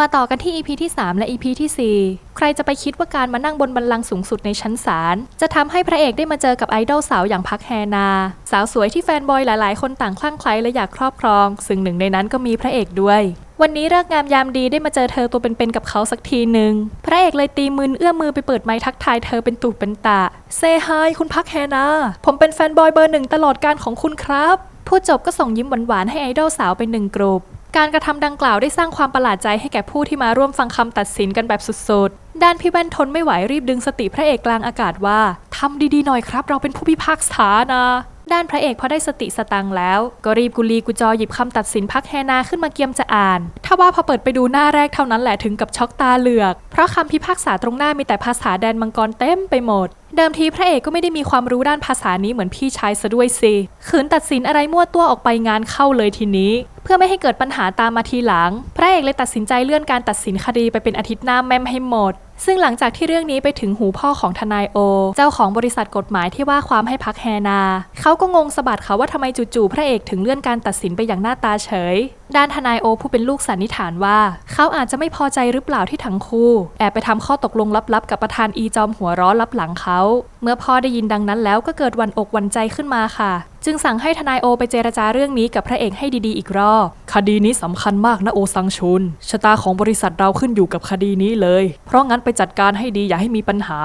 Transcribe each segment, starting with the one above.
มาต่อกันที่ EP ที่ 3 และ EP ที่ 4 ใครจะไปคิดว่าการมานั่งบนบัลลังก์สูงสุดในชั้นศาลจะทำให้พระเอกได้มาเจอกับไอดอลสาวอย่างพักแฮนา สาวสวยที่แฟนบอยหลาย ๆ คนต่างคลั่งไคล้และอยากครอบครอง ซึ่งหนึ่งในนั้นก็มีพระเอกด้วยวันนี้เลิกงามยามดีได้มาเจอเธอตัวเป็นๆกับเขาสักทีหนึ่งพระเอกเลยตีมือเอื้อมมือไปเปิดไมค์ทักทายเธอเป็นตูเป็นตะเซฮายคุณพักแฮนาผมเป็นแฟนบอยเบอร์หนึ่งตลอดการของคุณครับพูดจบก็ส่งยิ้มหวานๆให้ไอดอลสาวไปหนึ่งกลุ่ม การกระทำดังกล่าวได้สร้างความประหลาดใจให้แก่ผู้ที่มาร่วมฟังคำตัดสินกันแบบสุดๆ ด้านพี่แว่นทนไม่ไหวรีบดึงสติพระเอกกลางอากาศว่าทำดีๆหน่อยครับ เราเป็นผู้พิพากษานะด้านพระเอกพอได้สติสตังแล้ว ก็รีบกุลีกุจอหยิบคำตัดสินพักแฮนาขึ้นมาเกียมจะอ่าน ถ้าว่าพอเปิดไปดูหน้าแรกเท่านั้นแหละถึงกับช็อกตาเหลือก เพราะคำพิพากษาตรงหน้ามีแต่ภาษาแดนมังกรเต็มไปหมด เดิมทีพระเอกก็ไม่ได้มีความรู้ด้านภาษานี้เหมือนพี่ชายซะด้วยสิขืนตัดสินอะไรมั่วตัวออกไปงานเข้าเลยทีนี้ เพื่อไม่ให้เกิดปัญหาตามมาทีหลัง พระเอกเลยตัดสินใจเลื่อนการตัดสินคดีไปเป็นอาทิตย์หน้าแม่มให้หมด ซึ่งหลังจากที่เรื่องนี้ไปถึงหูพ่อของทนายโอ เจ้าของบริษัทกฎหมายที่ว่าความให้พักแฮนา เขาก็งงสะบัดเขาว่าทำไมจู่ๆพระเอกถึงเลื่อนการตัดสินไปอย่างหน้าตาเฉย ด้านทนายโอผู้เป็นลูกสันนิษฐานว่า เขาอาจจะไม่พอใจหรือเปล่าที่ทั้งคู่ แอบไปทำข้อตกลงลับๆ กับประธานอีจอมหัวร้อนลับหลังเขา เมื่อพ่อได้ยินดังนั้นแล้วก็เกิดวันอกวันใจขึ้นมาค่ะ จึงสั่งให้ทนายโอไปเจรจาเรื่องนี้กับพระเอกให้ดีๆ อีกรอบ คดีนี้สำคัญมากนะโอซังชุนชะตาของบริษัทเราขึ้นอยู่กับคดีนี้เลย เพราะงั้นไปจัดการให้ดีอย่าให้มีปัญหา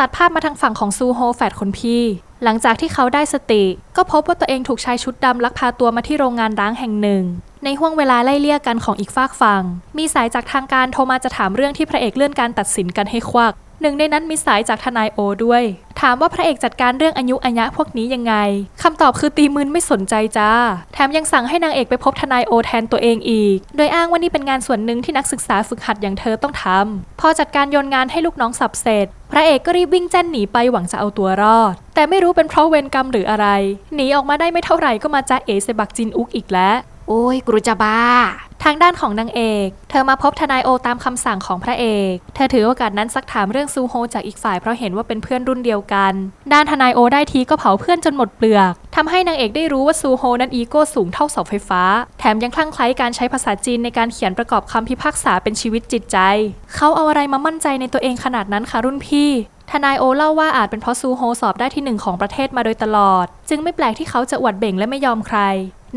ตัดภาพมาทางฝั่งของซูโฮแฟดคนพี่ หลังจากที่เขาได้สติ ก็พบว่าตัวเองถูกชายชุดดำลักพาตัวมาที่โรงงานร้างแห่งหนึ่ง ในห่วงเวลาไล่เลี่ยกันของอีกฝากฝั่งมีสายจากทางการโทรมาจะถามเรื่องที่พระเอกเลื่อนการตัดสินกันให้ควัก หนึ่งในนั้นมีสายจากทนายโอด้วย ถามว่าพระเอกจัดการเรื่องอายุอัยะพวกนี้ยังไงคำตอบคือตีมืนไม่สนใจจ้า แถมยังสั่งให้นางเอกไปพบทนายโอแทนตัวเองอีก โดยอ้างว่านี่เป็นงานส่วนหนึ่งที่นักศึกษาฝึกหัดอย่างเธอต้องทำพอจัดการโยนงานให้ลูกน้องสับเสร็จ พระเอกก็รีบวิ่งแจ้นหนีไปหวังจะเอาตัวรอด แต่ไม่รู้เป็นเพราะเวรกรรมหรืออะไร หนีออกมาได้ไม่เท่าไหร่ก็มาจ้าเอเซบักจินอุกอีกแล้ว โอ้ยกรุจะบ้า ทางด้านของนางเอก เธอมาพบทนายโอตามคำสั่งของพระเอก เธอถือโอกาสนั้นซักถามเรื่องซูโฮจากอีกฝ่ายเพราะเห็นว่าเป็นเพื่อนรุ่นเดียวกัน ด้านทนายโอได้ทีก็เผาเพื่อนจนหมดเปลือกทำให้นางเอกได้รู้ว่าซูโฮนั้นอีโก้สูงเท่าเสาไฟฟ้า แถมยังคลั่งไคล้การใช้ภาษาจีนในการเขียนประกอบคำพิพากษาเป็นชีวิตจิตใจ เขาเอาอะไรมามั่นใจในตัวเองขนาดนั้นคะรุ่นพี่ ทนายโอเล่าว่าอาจเป็นเพราะซูโฮสอบได้ที่หนึ่งของประเทศมาโดยตลอด จึงไม่แปลกที่เขาจะอวดเบ่งและไม่ยอมใคร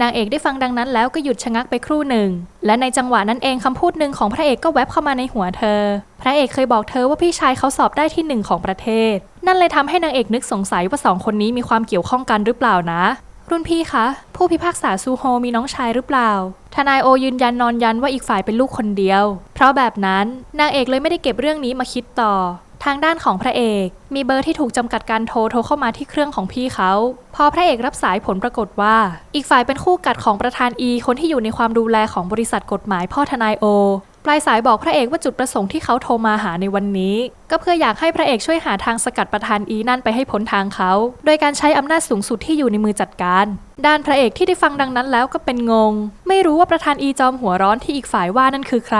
นางเอกได้ฟังดังนั้นแล้วก็หยุดชะงักไปครู่หนึ่ง และในจังหวะนั้นเองคำพูดหนึ่งของพระเอกก็แวบเข้ามาในหัวเธอ พระเอกเคยบอกเธอว่าพี่ชายเขาสอบได้ที่หนึ่งของประเทศ นั่นเลยทำให้นางเอกนึกสงสัยว่าสองคนนี้มีความเกี่ยวข้องกันหรือเปล่านะรุ่นพี่คะ ผู้พิพากษาซูโฮมีน้องชายหรือเปล่า ทนายโอยืนยันนอนยันว่าอีกฝ่ายเป็นลูกคนเดียว เพราะแบบนั้นนางเอกเลยไม่ได้เก็บเรื่องนี้มาคิดต่อางด้านของพระเอก มีเบอร์ที่ถูกจำกัดการโทรโทรเข้ามาที่เครื่องของพี่เขา พอพระเอกรับสายผลปรากฏว่า อีกฝ่ายเป็นคู่กัดของประธานอีคนที่อยู่ในความดูแลของบริษัทกฎหมายพ่อทนายโอปลายสายบอกพระเอกว่าจุดประสงค์ที่เขาโทรมาหาในวันนี้ ก็เพื่ออยากให้พระเอกช่วยหาทางสกัดประธานอีนั่นไปให้พ้นทางเขา โดยการใช้อำนาจสูงสุดที่อยู่ในมือจัดการ ด้านพระเอกที่ได้ฟังดังนั้นแล้วก็เป็นงง ไม่รู้ว่าประธานอีจอมหัวร้อนที่อีกฝ่ายว่านั่นคือใคร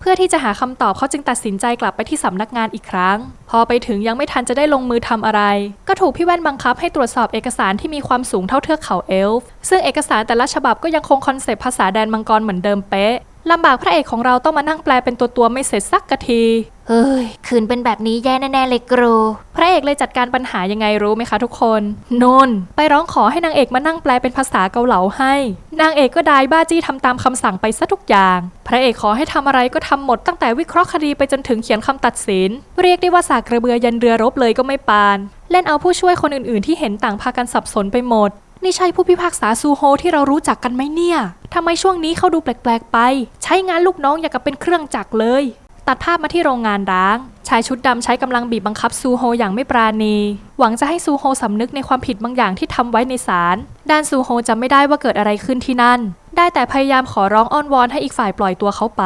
เพื่อที่จะหาคำตอบเขาจึงตัดสินใจกลับไปที่สำนักงานอีกครั้ง พอไปถึงยังไม่ทันจะได้ลงมือทำอะไร ก็ถูกพี่แว่นบังคับให้ตรวจสอบเอกสารที่มีความสูงเท่าเทือกเขาเอลฟ์ซึ่งเอกสารแต่ละฉบับก็ยังคงคอนเซปต์ภาษาแดนมังกรเหมือนเดิมเป๊ะ ลำบากพระเอกของเราต้องมานั่งแปลเป็นตัวตัวๆไม่เสร็จสักกะที เฮ้ย คืนเป็นแบบนี้แย่แน่ๆเลยกรู พระเอกเลยจัดการปัญหายังไงรู้ไหมคะทุกคนนนไปร้องขอให้นางเอกมานั่งแปลเป็นภาษาเกาเหลาให้ นางเอกก็ได้บ้าจี้ทำตามคำสั่งไปซะทุกอย่าง พระเอกขอให้ทำอะไรก็ทำหมดตั้งแต่วิเคราะห์คดีไปจนถึงเขียนคำตัดสิน เรียกได้ว่าสากกระเบือยันเรือรบเลยก็ไม่ปาน เล่นเอาผู้ช่วยคนอื่นๆ ที่เห็นต่างพากันสับสนไปหมด นี่ใช่ผู้พิพากษาซูโฮที่เรารู้จักกันไหมเนี่ยทำไมช่วงนี้เขาดูแปลกๆไป ใช้งานลูกน้องอย่างกับเป็นเครื่องจักรเลย ตัดภาพมาที่โรงงานร้าง ชายชุดดำใช้กำลังบีบบังคับซูโฮอย่างไม่ปราณี หวังจะให้ซูโฮสำนึกในความผิดบางอย่างที่ทำไว้ในศาลด้านซูโฮจำไม่ได้ว่าเกิดอะไรขึ้นที่นั่น ได้แต่พยายามขอร้องอ้อนวอนให้อีกฝ่ายปล่อยตัวเขาไป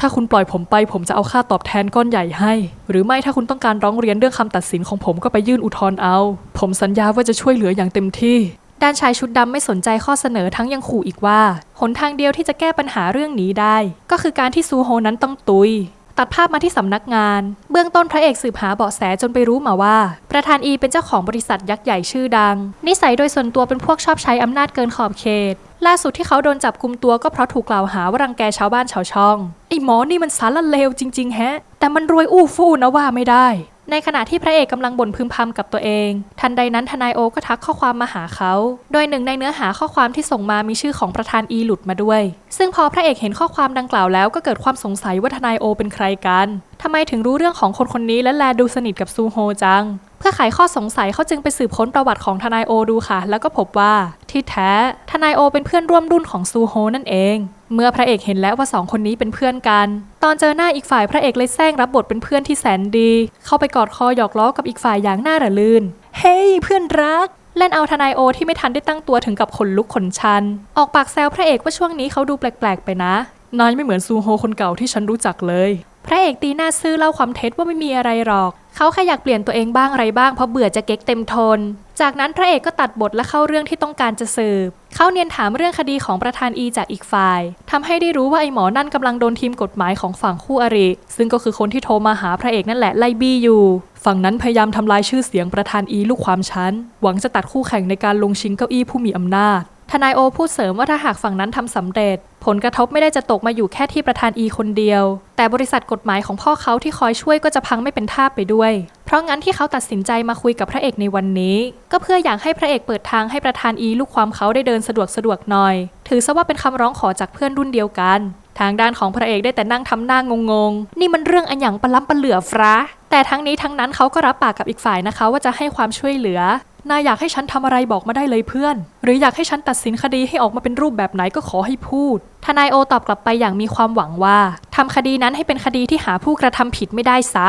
ถ้าคุณปล่อยผมไปผมจะเอาค่าตอบแทนก้อนใหญ่ให้ หรือไม่ถ้าคุณต้องการร้องเรียนเรื่องคำตัดสินของผมก็ไปยื่นอุทธรณ์เอา ผมสัญญาว่าจะช่วยเหลืออย่างเต็มที่ ด้านชายชุดดำไม่สนใจข้อเสนอทั้งยังขู่อีกว่า หนทางเดียวที่จะแก้ปัญหาเรื่องนี้ได้ ก็คือการที่ซูโฮนั้นต้องตุย ตัดภาพมาที่สำนักงาน เบื้องต้นพระเอกสืบหาเบาะแสจนไปรู้มาว่า ประธานอีเป็นเจ้าของบริษัทยักษ์ใหญ่ชื่อดัง นิสัยโดยส่วนตัวเป็นพวกชอบใช้อำนาจเกินขอบเขต ล่าสุดที่เขาโดนจับกุมตัวก็เพราะถูกกล่าวหาว่ารังแกชาวบ้านชาวช่องไอ้หมอนี่มันสารเลวจริง ๆ แฮะ แต่มันรวยอู้ฟู่นะว่าไม่ได้ ในขณะที่พระเอกกำลังบ่นพึมพำกับตัวเอง ทันใดนั้นทนายโอก็ทักข้อความมาหาเขา โดยหนึ่งในเนื้อหาข้อความที่ส่งมามีชื่อของประธานอีหลุดมาด้วย ซึ่งพอพระเอกเห็นข้อความดังกล่าวแล้วก็เกิดความสงสัยว่าทนายโอเป็นใครกันทำไมถึงรู้เรื่องของคนคนนี้และแลดูสนิทกับซูโฮจัง เพื่อไขข้อสงสัยเขาจึงไปสืบค้นประวัติของทนายโอดูค่ะ แล้วก็พบว่าที่แท้ทนายโอเป็นเพื่อนร่วมรุ่นของซูโฮนั่นเอง เมื่อพระเอกเห็นแล้วว่าสองคนนี้เป็นเพื่อนกัน ตอนเจอหน้าอีกฝ่ายพระเอกเลยแซงรับบทเป็นเพื่อนที่แสนดี เข้าไปกอดคอหยอกล้อกับอีกฝ่ายอย่างน่าระลื่น เฮ้ยเพื่อนรัก เล่นเอาทนายโอที่ไม่ทันได้ตั้งตัวถึงกับขนลุกขนชัน ออกปากแซวพระเอกว่าช่วงนี้เขาดูแปลกๆไปนะนายไม่เหมือนซูโฮคนเก่าที่ฉันรู้จักเลย พระเอกตีหน้าซื่อเล่าความเท็จว่าไม่มีอะไรหรอก เขาแค่อยากเปลี่ยนตัวเองบ้างอะไรบ้างเพราะเบื่อจะเก๊กเต็มทน จากนั้นพระเอกก็ตัดบทและเข้าเรื่องที่ต้องการจะสืบ เขาเนียนถามเรื่องคดีของประธานอีจากอีกฝ่ายทำให้ได้รู้ว่าไอ้หมอนั่นกำลังโดนทีมกฎหมายของฝั่งคู่อริ ซึ่งก็คือคนที่โทรมาหาพระเอกนั่นแหละไล่บี้อยู่ ฝั่งนั้นพยายามทำลายชื่อเสียงประธานอีลูกความชั้น หวังจะตัดคู่แข่งในการลงชิงเก้าอี้ผู้มีอำนาจ ทนายโอพูดเสริมว่าถ้าหากฝั่งนั้นทำสำเร็จ ผลกระทบไม่ได้จะตกมาอยู่แค่ที่ประธานอีคนเดียว แต่บริษัทกฎหมายของพ่อเขาที่คอยช่วยก็จะพังไม่เป็นท่าไปด้วย เพราะงั้นที่เขาตัดสินใจมาคุยกับพระเอกในวันนี้ ก็เพื่ออยากให้พระเอกเปิดทางให้ประธานอีลูกความเขาได้เดินสะดวกสะดวกหน่อย ถือซะว่าเป็นคำร้องขอจากเพื่อนรุ่นเดียวกัน ทางด้านของพระเอกได้แต่นั่งทำหน้างงๆนี่มันเรื่องอันหยังปะล้ำปะเหลือฟระแต่ทั้งนี้ทั้งนั้นเขาก็รับปากกับอีกฝ่ายนะคะว่าจะให้ความช่วยเหลือ นายอยากให้ฉันทำอะไรบอกมาได้เลยเพื่อน หรืออยากให้ฉันตัดสินคดีให้ออกมาเป็นรูปแบบไหนก็ขอให้พูด ทนายโอตอบกลับไปอย่างมีความหวังว่าทำคดีนั้นให้เป็นคดีที่หาผู้กระทำผิดไม่ได้ซะ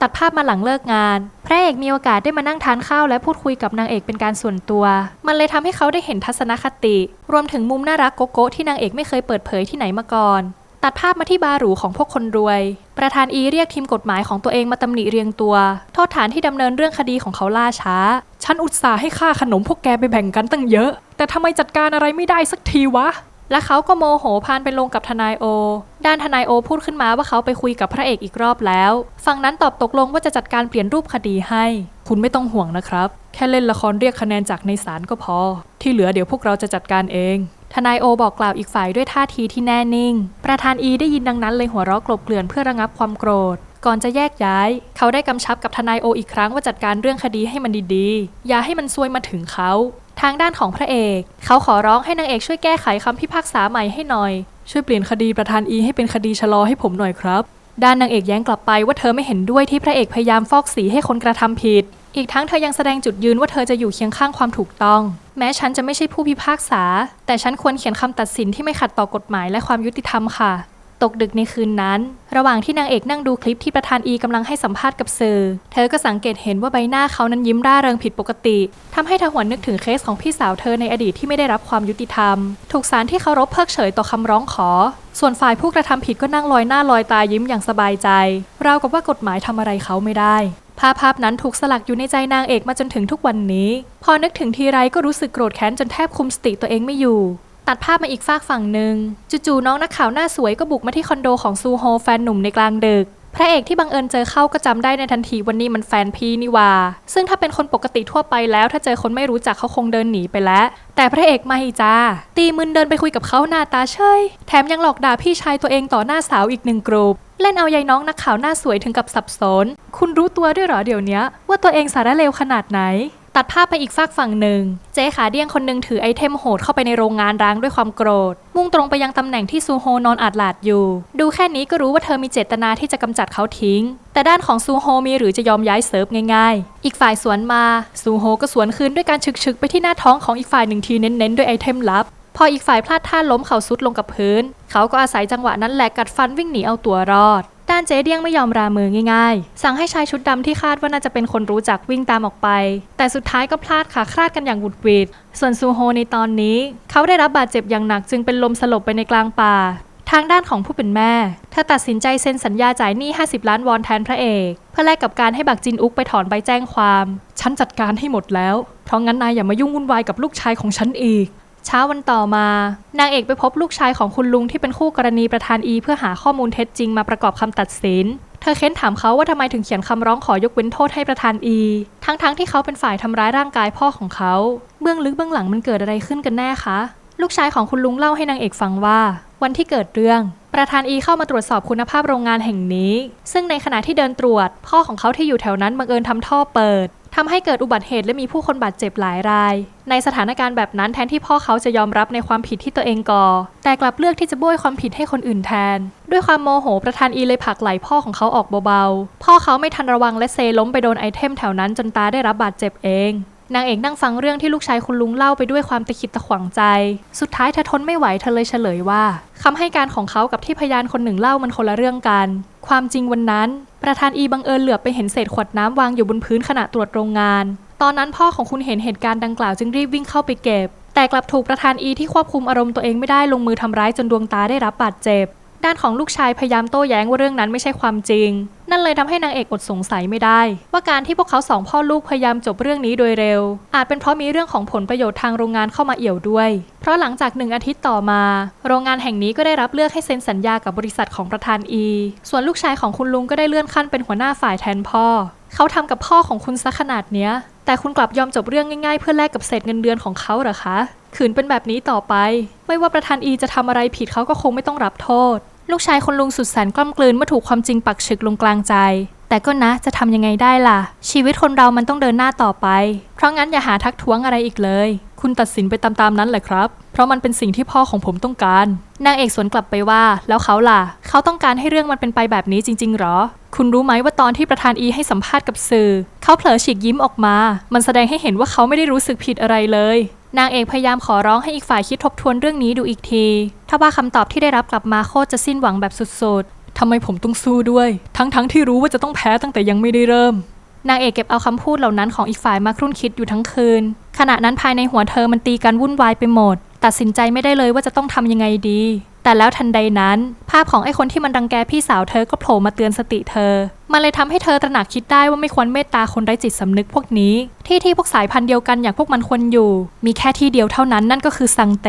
ตัดภาพมาหลังเลิกงาน พระเอกมีโอกาสได้มานั่งทานข้าวและพูดคุยกับนางเอกเป็นการส่วนตัว มันเลยทำให้เขาได้เห็นทัศนคติ รวมถึงมุมน่ารักโกโก้ที่นางเอกไม่เคยเปิดเผยที่ไหนมาก่อน ตัดภาพมาที่บาร์หรูของพวกคนรวย ประธานอีเรียกทีมกฎหมายของตัวเองมาตำหนิเรียงตัว โทษฐานที่ดำเนินเรื่องคดีของเขาล่าช้า ฉันอุตส่าห์ให้ค่าขนมพวกแกไปแบ่งกันตั้งเยอะ แต่ทำไมจัดการอะไรไม่ได้สักทีวะ และเขาก็โมโหพานไปลงกับทนายโอ ด้านทนายโอพูดขึ้นมาว่าเขาไปคุยกับพระเอกอีกรอบแล้ว ฝั่งนั้นตอบตกลงว่าจะจัดการเปลี่ยนรูปคดีให้ คุณไม่ต้องห่วงนะครับ แค่เล่นละครเรียกคะแนนจากในศาลก็พอ ที่เหลือเดี๋ยวพวกเราจะจัดการเอง ทนายโอบอกกล่าวอีกฝ่ายด้วยท่าทีที่แน่นิ่ง ประธานอีได้ยินดังนั้นเลยหัวเราะกลบเกลื่อนเพื่อระงับความโกรธ ก่อนจะแยกย้าย เขาได้กำชับกับทนายโออีกครั้งว่าจัดการเรื่องคดีให้มันดีๆ อย่าให้มันซวยมาถึงเขา ทางด้านของพระเอก เขาขอร้องให้นางเอกช่วยแก้ไขคำพิพากษาใหม่ให้หน่อย ช่วยเปลี่ยนคดีประธานอีให้เป็นคดีชะลอให้ผมหน่อยครับ ด้านนางเอกแย้งกลับไปว่าเธอไม่เห็นด้วยที่พระเอกพยายามฟอกสีให้คนกระทำผิด อีกทั้งเธอยังแสดงจุดยืนว่าเธอจะอยู่เคียงข้างความถูกต้อง แม้ฉันจะไม่ใช่ผู้พิพากษา แต่ฉันควรเขียนคำตัดสินที่ไม่ขัดต่อกฎหมายและความยุติธรรมค่ะ ตกดึกในคืนนั้น ระหว่างที่นางเอกนั่งดูคลิปที่ประธานอีกำลังให้สัมภาษณ์กับสื่อ เธอก็สังเกตเห็นว่าใบหน้าเขานั้นยิ้มร่าเริงผิดปกติทำให้เธอหวนนึกถึงเคสของพี่สาวเธอในอดีตที่ไม่ได้รับความยุติธรรม ถูกศาลที่เคารพเพิกเฉยต่อคำร้องขอ ส่วนฝ่ายผู้กระทำผิดก็นั่งลอยหน้าลอยตายิ้มอย่างสบายใจราวกับว่ากฎหมายทำอะไรเขาไม่ได้ ภาพภาพนั้นถูกสลักอยู่ในใจนางเอกมาจนถึงทุกวันนี้ พอนึกถึงทีไรก็รู้สึกโกรธแค้นจนแทบคุมสติตัวเองไม่อยู่ ตัดภาพมาอีกฝากฝั่งหนึ่งจู่ๆน้องนักข่าวหน้าสวยก็บุกมาที่คอนโดของซูโฮแฟนหนุ่มในกลางดึกพระเอกที่บังเอิญเจอเข้าก็จำได้ในทันทีวันนี้มันแฟนพี่นี่ว่าซึ่งถ้าเป็นคนปกติทั่วไปแล้ว ถ้าเจอคนไม่รู้จักเขาคงเดินหนีไปแล้ว แต่พระเอกไม่จ้า ตีมึนเดินไปคุยกับเขาหน้าตาเฉยแถมยังหลอกด่าพี่ชายตัวเองต่อหน้าสาวอีกหนึ่งกลุ่ม เล่นเอายายน้องนักข่าวหน้าสวยถึงกับสับสน คุณรู้ตัวด้วยเหรอเดี๋ยวนี้ว่าตัวเองสารเลวขนาดไหน ตัดภาพไปอีกฝากฝั่งหนึ่ง เจ๊ขาเดี้ยงคนหนึ่งถือไอเทมโหดเข้าไปในโรงงานร้างด้วยความโกรธ มุ่งตรงไปยังตำแหน่งที่ซูโฮนอนอาดหลาดอยู่ ดูแค่นี้ก็รู้ว่าเธอมีเจตนาที่จะกำจัดเขาทิ้ง แต่ด้านของซูโฮมีหรือจะยอมย้ายเซิร์ฟง่ายๆ อีกฝ่ายสวนมาซูโฮก็สวนคืนด้วยการฉึกๆไปที่หน้าท้องของอีกฝ่ายหนึ่งทีเน้นๆด้วยไอเทมลับ พออีกฝ่ายพลาดท่าล้มเขาซุดลงกับพื้น เขาก็อาศัยจังหวะนั้นแหละกัดฟันวิ่งหนีเอาตัวรอด ด้านเจ๊เดียงไม่ยอมรามือง่ายๆ สั่งให้ชายชุดดำที่คาดว่าน่าจะเป็นคนรู้จักวิ่งตามออกไป แต่สุดท้ายก็พลาดขาคลาดกันอย่างหวุดหวิด ส่วนซูโฮในตอนนี้ เขาได้รับบาดเจ็บอย่างหนักจึงเป็นลมสลบไปในกลางป่า ทางด้านของผู้เป็นแม่เธอตัดสินใจเซ็นสัญญาจ่ายหนี้ 50 ล้านวอนแทนพระเอก เพื่อแลกกับการให้บักจินอุกไปถอนใบแจ้งความ ฉันจัดการให้หมดแล้ว เพราะงั้นนายอย่ามายุ่งวุ่นวายกับลูกชายของฉันอีก เช้าวันต่อมา นางเอกไปพบลูกชายของคุณลุงที่เป็นคู่กรณีประธานอีเพื่อหาข้อมูลเท็จจริงมาประกอบคำตัดสิน เธอเค้นถามเขาว่าทำไมถึงเขียนคำร้องขอยกเว้นโทษให้ประธานอี ทั้งๆที่เขาเป็นฝ่ายทำร้ายร่างกายพ่อของเขา เบื้องลึกเบื้องหลังมันเกิดอะไรขึ้นกันแน่คะ ลูกชายของคุณลุงเล่าให้นางเอกฟังว่า วันที่เกิดเรื่องประธานอีเข้ามาตรวจสอบคุณภาพโรงงานแห่งนี้ ซึ่งในขณะที่เดินตรวจ พ่อของเขาที่อยู่แถวนั้นบังเอิญทำท่อเปิด ทำให้เกิดอุบัติเหตุและมีผู้คนบาดเจ็บหลายราย ในสถานการณ์แบบนั้นแทนที่พ่อเขาจะยอมรับในความผิดที่ตัวเองก่อ แต่กลับเลือกที่จะโบยความผิดให้คนอื่นแทน ด้วยความโมโหประธานอีเลยผลักไหล่พ่อของเขาออกเบาๆ พ่อเขาไม่ทันระวังและเซล้มไปโดนไอเทมแถวนั้นจนตาได้รับบาดเจ็บเอง นางเอกนั่งฟังเรื่องที่ลูกชายคุณลุงเล่าไปด้วยความตะขิดตะขวงใจ สุดท้ายเธอทนไม่ไหวเธอเลยเฉลยว่าคำให้การของเขากับที่พยานคนหนึ่งเล่ามันคนละเรื่องกัน ความจริงวันนั้น ประธานอีบังเอิญเหลือบไปเห็นเศษขวดน้ำวางอยู่บนพื้นขณะตรวจโรงงาน ตอนนั้นพ่อของคุณเห็นเหตุการณ์ดังกล่าวจึงรีบวิ่งเข้าไปเก็บ แต่กลับถูกประธานอีที่ควบคุมอารมณ์ตัวเองไม่ได้ลงมือทำร้ายจนดวงตาได้รับบาดเจ็บ ด้านของลูกชายพยายามโต้แย้งว่าเรื่องนั้นไม่ใช่ความจริง นั่นเลยทำให้นางเอกอดสงสัยไม่ได้ ว่าการที่พวกเขาสองพ่อลูกพยายามจบเรื่องนี้โดยเร็ว อาจเป็นเพราะมีเรื่องของผลประโยชน์ทางโรงงานเข้ามาเอี่ยวด้วย เพราะหลังจากหนึ่งอาทิตย์ต่อมา โรงงานแห่งนี้ก็ได้รับเลือกให้เซ็นสัญญากับบริษัทของประธานอี ส่วนลูกชายของคุณลุงก็ได้เลื่อนขั้นเป็นหัวหน้าฝ่ายแทนพ่อ เขาทำกับพ่อของคุณซะขนาดเนี้ย แต่คุณกลับยอมจบเรื่องง่ายๆ เพื่อแลกกับเศษเงินเดือนของเขาเหรอคะขืนเป็นแบบนี้ต่อไป ไม่ว่าประธานอีจะทำอะไรผิดเขาก็คงไม่ต้องรับโทษ ลูกชายคนลุงสุดแสนกล้ำกลืนเมื่อถูกความจริงปักฉึกลงกลางใจ แต่ก็นะจะทำยังไงได้ล่ะ ชีวิตคนเรามันต้องเดินหน้าต่อไป เพราะงั้นอย่าหาทักท้วงอะไรอีกเลย คุณตัดสินไปตามๆนั้นแหละครับ เพราะมันเป็นสิ่งที่พ่อของผมต้องการ นางเอกสวนกลับไปว่า แล้วเขาล่ะ เขาต้องการให้เรื่องมันเป็นไปแบบนี้จริง ๆหรอ คุณรู้ไหมว่าตอนที่ประธานอีให้สัมภาษณ์กับสื่อ เขาเผลอฉีกยิ้มออกมา มันแสดงให้เห็นว่าเขาไม่ได้รู้สึกผิดอะไรเลย นางเอกพยายามขอร้องให้อีกฝ่ายคิดทบทวนเรื่องนี้ดูอีกที ถ้าว่าคำตอบที่ได้รับกลับมาโคตรจะสิ้นหวังแบบสุดๆทำไมผมต้องสู้ด้วย ทั้งๆที่รู้ว่าจะต้องแพ้ตั้งแต่ยังไม่ได้เริ่ม นางเอกเก็บเอาคำพูดเหล่านั้นของอีกฝ่ายมาครุ่นคิดอยู่ทั้งคืน ขณะนั้นภายในหัวเธอมันตีกันวุ่นวายไปหมด ตัดสินใจไม่ได้เลยว่าจะต้องทำยังไงดี แต่แล้วทันใดนั้น ภาพของไอ้คนที่มันรังแกพี่สาวเธอก็โผล่มาเตือนสติเธอ มันเลยทำให้เธอตระหนักคิดได้ว่าไม่ควรเมตตาคนไร้จิตสำนึกพวกนี้ ที่ที่พวกสายพันธุ์เดียวกันอย่างพวกมันควรอยู่ มีแค่ที่เดียวเท่านั้นนั่นก็คือซังเต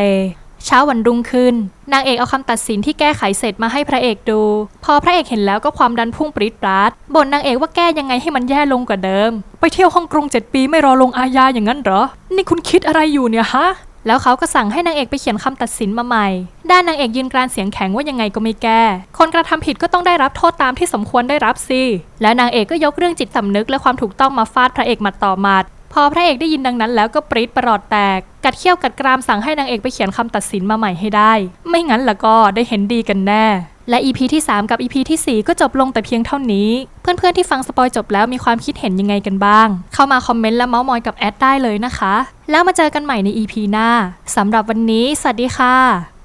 เช้าวันรุ่งขึ้น นางเอกเอาคำตัดสินที่แก้ไขเสร็จมาให้พระเอกดู พอพระเอกเห็นแล้วก็ความดันพุ่งปรี๊ดปราดบ่นนางเอกว่าแก้ยังไงให้มันแย่ลงกว่าเดิม ไปเที่ยวฮ่องกงเจ็ดปีไม่รอลงอาญาอย่างนั้นเหรอ นี่คุณคิดอะไรอยู่เนี่ยฮะ แล้วเขาก็สั่งให้นางเอกไปเขียนคำตัดสินมาใหม่ ด้านนางเอกยืนกรานเสียงแข็งว่ายังไงก็ไม่แก้ คนกระทำผิดก็ต้องได้รับโทษตามที่สมควรได้รับสิ แล้วนางเอกก็ยกเรื่องจิตสำนึกและความถูกต้องมาฟาดพระเอกมัดต่อมัด พอพระเอกได้ยินดังนั้นแล้วก็ปรี๊ดประหลอดแตก กัดเขี้ยวกัดกรามสั่งให้นางเอกไปเขียนคำตัดสินมาใหม่ให้ได้ ไม่งั้นละก็ได้เห็นดีกันแน่ และ EP ที่ 3 กับ EP ทีสี่ 4 ก็จบลงแต่เพียงเท่านี้ เพื่อนๆที่ฟังสปอยจบแล้วมีความคิดเห็นยังไงกันบ้าง เข้ามาคอมเมนต์และเมาส์มอยกับแอดได้เลยนะคะ แล้วมาเจอกันใหม่ใน EP หน้าสำหรับวันนี้ สวัสดีค่ะ